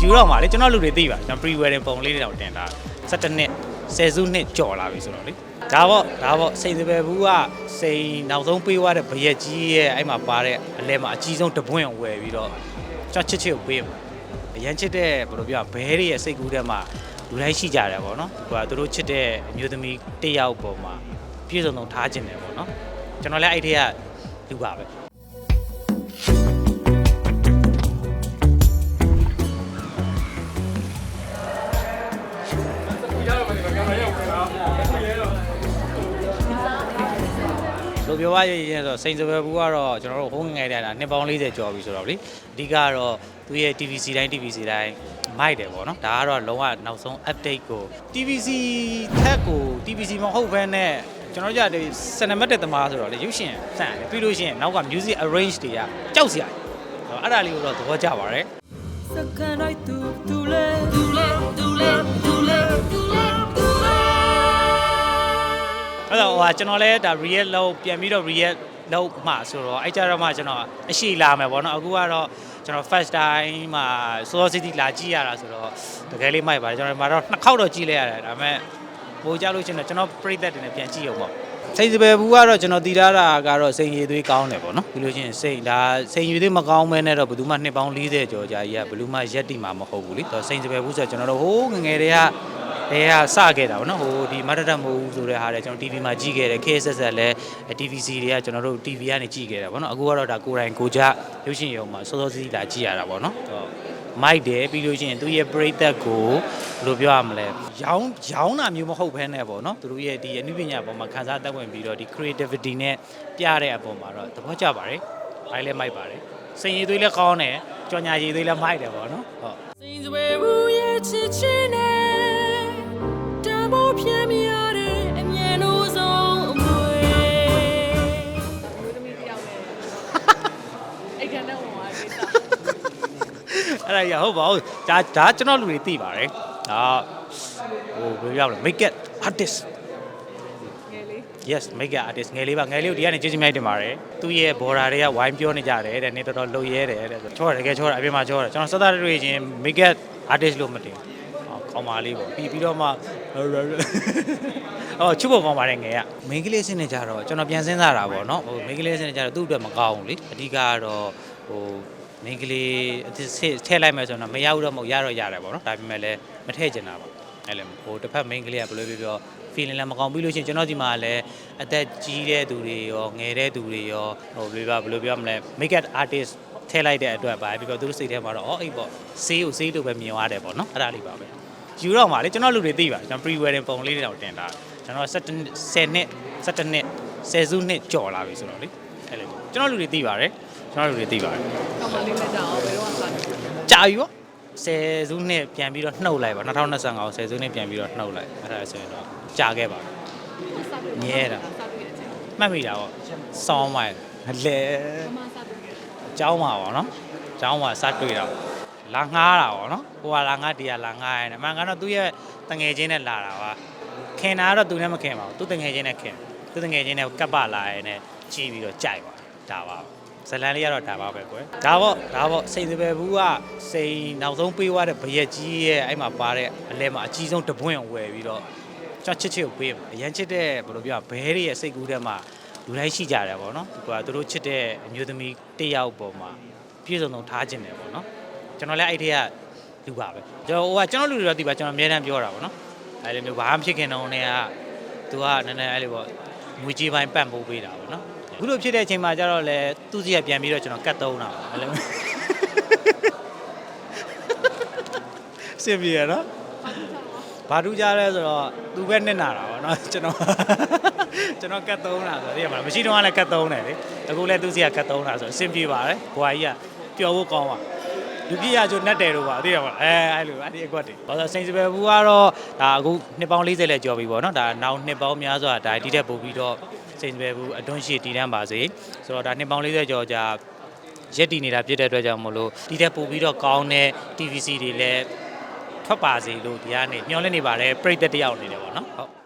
ယူတော့မှလေကျွန်တော်လူတွေသိပါကျွန်တော် pre wedding ပုံလေးတွေတော့တင်တာ17နှစ်10စုနှစ်ကြော်လာပြီဆိုတော့လေဒါပေါ့ဒါပေါ့စိန်စပယ်ဘူးကစိန်နောက်ဆုံးပေးသွားတဲ့ဘရက်ကြီးရဲ့အဲ့မှာပါတဲ့အလဲမှာအကြီးဆုံးတပွင့်ကိုဝယ်ပြီးတော့ကျွန်တော်ချစ်ချစ်ကိုပေးမှာအရန်ချစ်တဲ့ဘယ်လိုပြောဘဲတွေရဲ့စိတ်ကူးထဲမှာလူတိုင်းရှိကြတယ်ပေါ့နော်ဟိုကသူတို့ချစ်တဲ့အမျိုးသမီးတစ်ယောက်ပေါ်မှာပြည့်စုံစုံထားခြင်းတယ်ပေါ့နော်ကျွန်တော်လည်းအဲ့ထက်ကလူပါပဲ လိုပြောရရင်ဆိုတော့စိန်စပယ်ဘူးကတော့ကျွန်တော်တို့ဟိုးငယ်ငယ်တည်းကနှစ်ပေါင်း40ကျော်ပြီဆိုတော့လေအဓိကတော့သူရဲ့ TVC တိုင်း TVC တိုင်းမိုက်တယ်ပေါ့နော်ဒါကတော့လုံးဝနောက်ဆုံး update ကို TVC ထက်ကို TVC မဟုတ်ဘဲနဲ့ကျွန်တော်တို့ကြတယ် cinematic သမားဆိုတော့လေရုပ်ရှင်စံတယ်ပြီးလို့ရှိရင်နောက်က music arrange တွေကကြောက်စရာအဲ့ဒါလေးကိုတော့သဘောကျပါတယ်စကန်လိုက်သူသူလဲသူလဲသူလဲသူလဲသူလဲ အဲ့တော့ဟိုဟာကျွန်တော်လည်းဒါ react လောက်ပြန်ပြီးတော့ react လောက်မှဆိုတော့အဲ့ကြတော့မှကျွန်တော်အရှိလာမယ်ပေါ့နော်အခုကတော့ကျွန်တော် first time မှာ Soul City လာကြည့်ရတာဆိုတော့တကယ်လေးမိုက်ပါတယ်ကျွန်တော်ဒီမှာတော့နှစ်ခေါက်တော့ကြည့်လိုက်ရတယ်ဒါပေမဲ့ပိုကြလို့ရှိရင်တော့ကျွန်တော်ပြိသက်တွေနဲ့ပြန်ကြည့်ရုံပေါ့စိတ်စပယ်ဘူးကတော့ကျွန်တော်တည်ထားတာကတော့စိန်ရည်သွေးကောင်းတယ်ပေါ့နော်ပြီးလို့ရှိရင်စိတ်ဒါစိန်ရည်သွေးမကောင်းမဲနဲ့တော့ဘယ်သူမှနှစ်ပေါင်း40ကျော်ကြာကြီးကဘယ်သူမှရက်တိမှာမဟုတ်ဘူးလीတော့စိန်စပယ်ဘူးဆိုတော့ကျွန်တော်တို့ဟိုးငယ်ငယ်တည်းက အဲကစခဲ့တာဗောနော်ဟိုဒီမတ်တတ်မိုးဆိုတဲ့ဟာတွေကျွန်တော် TV မှာကြည့်ခဲ့တယ် KSS လည်း TVC တွေကကျွန်တော်တို့ TV ကနေကြည့်ခဲ့တာဗောနော်အခုကတော့ဒါကိုယ်တိုင်ကိုကြရုပ်ရှင်ရုံမှာစောစောစီးစီးလာကြည့်ရတာဗောနော်မိုက်တယ်ပြီးလို့ရှိရင်သူရဲ့ပရိသတ်ကိုဘယ်လိုပြောရမလဲရောင်းရောင်းတာမျိုးမဟုတ်ဘဲနဲ့ပေါ့နော်သူတို့ရဲ့ဒီအနုပညာပေါ်မှာခန်းစားသက်ဝင်ပြီးတော့ဒီ creativity နဲ့ပြတဲ့အပေါ်မှာတော့သဘောကျပါတယ်ဘိုင်းလည်းမိုက်ပါတယ်စင်ရည်သွေးလည်းကောင်းတယ်ကြော်ညာရည်သွေးလည်းမိုက်တယ်ပေါ့နော်ဟုတ်စင်စွဲဘူးရဲ့ချစ်ချင်းနဲ့တဘောပြင်းမြရတဲ့ အမြင်လို့ဆုံးအမွေမျိုးသမီးတယောက်နဲ့အိတ်ခမ်းနဲ့ဝင်သွားပြီးသားအဲ့ဒါကြီးဟုတ်ပါဘူးဒါဒါကျွန်တော်လူတွေသိပါတယ်ဒါဟိုဘယ်ပြောမလဲ make it artist ငယ်လေး yes make it artist ငယ်လေးပါငယ်လေးကိုဒီကနေကျေးဇူးများတင်ပါတယ်သူ့ရဲ့ border တွေကဝိုင်းပြောနေကြတယ်တဲ့နေတော်တော်လှုပ်ရဲတယ်တဲ့ချောတယ်တကယ်ချောတယ်အပြင်မှာချောတယ်ကျွန်တော်စသတွေ့ချင်း make it artist လို့မတင်ဘူးဟော ကောင်းပါလေးပေါ့ပြီးပြီးတော့မှအော်ချစ်ဖို့ကောင်းပါတယ်ငယ်ကမိန်းကလေးစင်းနေကြတော့ကျွန်တော်ပြန်စဉ်းစားတာပေါ့နော်ဟိုမိန်းကလေးစင်းနေကြတော့သူ့အတွက်မကောင်းဘူးလေအဓိကကတော့ဟိုမင်းကလေးအစ်စ်ထည့်လိုက်မယ်ဆိုတော့မရဘူးတော့မဟုတ်ရတော့ရတယ်ပေါ့နော်ဒါပေမဲ့လည်းမထည့်ချင်တာပါအဲ့လေဟိုတစ်ဖက်မင်းကလေးကဘယ်လိုပြောပြော feeling လည်းမကောင်းပြီးလို့ရှိရင်ကျွန်တော်ဒီမှာလည်းအသက်ကြီးတဲ့သူတွေရောငယ်တဲ့သူတွေရောဟိုဘယ်လိုပြောဘယ်လိုပြောမလဲ make up artist ထည့်လိုက်တဲ့အတွက်ပါပြီးတော့သူတို့စိတ်ထဲမှာတော့အော်အေးပေါ့ဆေးကိုဆေးလို့ပဲမြင်ရတယ်ပေါ့နော်အဲ့ဒါလေးပါပဲ ယူတော့မှလေကျွန်တော်လူတွေသိပါကျွန်တော် pre wedding ပုံလေးတွေတော့တင်တာကျွန်တော်17 10နှစ်17နှစ်10စုနှစ်ကြော်လာပြီဆိုတော့လေအဲ့လေကျွန်တော်လူတွေသိပါတယ်ကျွန်တော်လူတွေသိပါတယ် ကောင်းမလေးနဲ့ကြောင်ဘယ်တော့မှစားနေဘူး ကြာပြီပေါ့ဆယ်စုနှစ်ပြန်ပြီးတော့နှုတ်လိုက်ပါ2025ကိုဆယ်စုနှစ်ပြန်ပြီးတော့နှုတ်လိုက်အဲ့ဒါဆိုရင်တော့ကြာခဲ့ပါပြီ စားပြီး မြဲတာ စားပြီးတဲ့အချိန် မှတ်မိတာပေါ့စောင်းမိုင်လဲ မမစားပြီးခဲ့ အเจ้าမှာပေါ့နော်အเจ้าမှာစတွေ့တာပေါ့ လာငှားတာပေါ့နော်ဟိုကလာငှားတရားလာငှားရတယ်အမှန်ကတော့သူ့ရဲ့တငယ်ချင်းနဲ့လာတာပါခင်တာကတော့သူနဲ့မခင်ပါဘူးသူတငယ်ချင်းနဲ့ခင်သူတငယ်ချင်းနဲ့ကပ်ပလာရဲနဲ့ကြည့်ပြီးတော့ကြိုက်ပါဒါပါဇလန်လေးကတော့ဒါပါပဲကွယ်ဒါပေါ့ဒါပေါ့စိန်စပယ်ဘူးကစိန်နောက်ဆုံးပေးသွားတဲ့ဘရက်ကြီးရဲ့အဲ့မှာပါတဲ့အလဲမှာအကြီးဆုံးတပွင့်ကိုဝယ်ပြီးတော့ကျွန်တော်ချစ်ချစ်ကိုပေးမှာအရန်ချစ်တဲ့ဘယ်လိုပြောဘဲတွေရဲ့စိတ်ကူးထဲမှာလူတိုင်းရှိကြတယ်ပေါ့နော်ဟိုကသူတို့ချစ်တဲ့အမျိုးသမီးတစ်ယောက်ပေါ်မှာပြည့်စုံစုံထားခြင်းတယ်ပေါ့နော် ကျွန်တော်လည်းအဲ့ထက်ကလူပါပဲကျွန်တော်ဟိုကကျွန်တော်လူတွေတော့ဒီပါကျွန်တော်အများတန်းပြောတာပေါ့နော်အဲ့လိုမျိုးဘာမှဖြစ်ခင်တော့နဲ့ကသူကနည်းနည်းအဲ့လိုပေါ့ငွေကြေးပိုင်းပံ့ပိုးပေးတာပေါ့နော်အခုလိုဖြစ်တဲ့အချိန်မှာကျတော့လေသူ့စီကပြန်ပြီးတော့ကျွန်တော်ကတ်သုံးတာပေါ့အဲ့လိုမျိုးစင်ပြေရနော်ဘာထူးကြလဲဆိုတော့သူပဲနစ်နာတာပေါ့နော်ကျွန်တော်ကျွန်တော်ကတ်သုံးတာဆိုတော့ဒီမှာမရှိတော့လည်းကတ်သုံးတယ်လေအခုလည်းသူစီကကတ်သုံးတာဆိုအဆင်ပြေပါတယ်ဘွာကြီးကပျော်ဖို့ကောင်းပါ လူပြည့်ရချိုနတ်တယ်လို့ပါသိရပါအဲအဲ့လိုအဲ့ဒီအကွက်တွေဘာလို့စိန်စပယ်ဘူးကတော့ဒါအခုနှစ်ပေါင်း40လက်ကျော်ပြီပေါ့နော်ဒါနောက်နှစ်ပေါင်းများစွာဒါဒီတက်ပို့ပြီးတော့စိန်စပယ်ဘူးအတွန်းရှိတည်တန်းပါစေဆိုတော့ဒါနှစ်ပေါင်း40ကျော်ကြာရက်တည်နေတာဖြစ်တဲ့အတွက်ကြောင့်မလို့ဒီတက်ပို့ပြီးတော့ကောင်းတဲ့ TVC တွေလည်းထွက်ပါစေလို့ဒီကနေမျှော်လင့်နေပါတယ်ပြိတ္တတယောက်အနေနဲ့ပေါ့နော်ဟုတ်